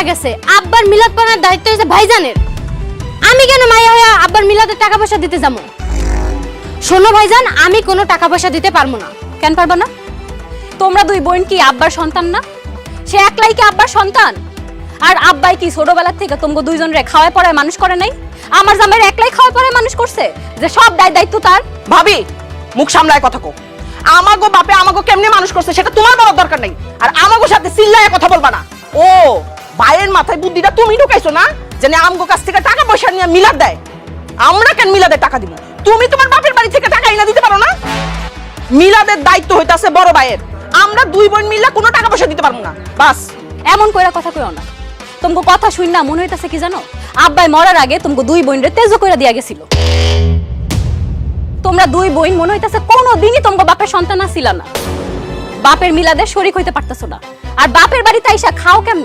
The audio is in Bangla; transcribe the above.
মারা গেছে আব্বার মিলাদ পানার দায়িত্ব হয়েছে ভাইজানের। আমি কেন মায়া হয়ে আব্বার মিলাদের টাকা পয়সা দিতে যাব? শোনো ভাইজান আমি কোনো টাকা পয়সা দিতে পারব না। কেন পারবা না? তোমরা দুই বোন কি আব্বার সন্তান না? সে একলাই কি আব্বার সন্তান? আর আব্বাই কি ছোটবেলার থেকে তোমাকে দুইজনরে খাওয়ায় পড়ায় মানুষ করে নাই? আমার জামাইয়ের একলাই খাওয়ায় পড়ায় মানুষ করছে? যে সব দায় দায়িত্ব তার। ভাবি মুখ সামলায় কথা কো আমাগো বাপে আমাগো কেমনে মানুষ করছে সেটা তোমার বলার দরকার নেই। আর আমাগো সাথে চিল্লায় কথা বলবা না। ও ভাইয়ের মাথায় বুদ্ধিটা তুমি ঢুকাইছো না? যে আমগো কাছ থেকে টাকা পয়সা নিয়ে মিলাদ দেয়। আমরা কেন মিলাদে টাকা দিব? তুমি তোমার বাপের বাড়ি থেকে টাকা এনে দিতে পারো না? মিলাদের দায়িত্ব হইতাছে বড় ভাইয়ের। আমরা দুই বোন মিল্লা কোনো টাকা পয়সা দিতে পারব না। বাস। এমন কইরা কথা কইও না। তোমাকে কথা শুন না, মনে হইতাছে কি জানো? আব্বাই মরার আগে তোমাকে দুই বোনরে তেজো কইরা দিয়া গেছিল। তোমরা দুই বোন, মনে হইতাছে কোনো দিনই তোমাকে বাপের সন্তান আসিলা না। বাপের মিলাদের শরিক হইতে পারতাছো না। আর বাপের বাড়িতে আইসা খাও কেমনে?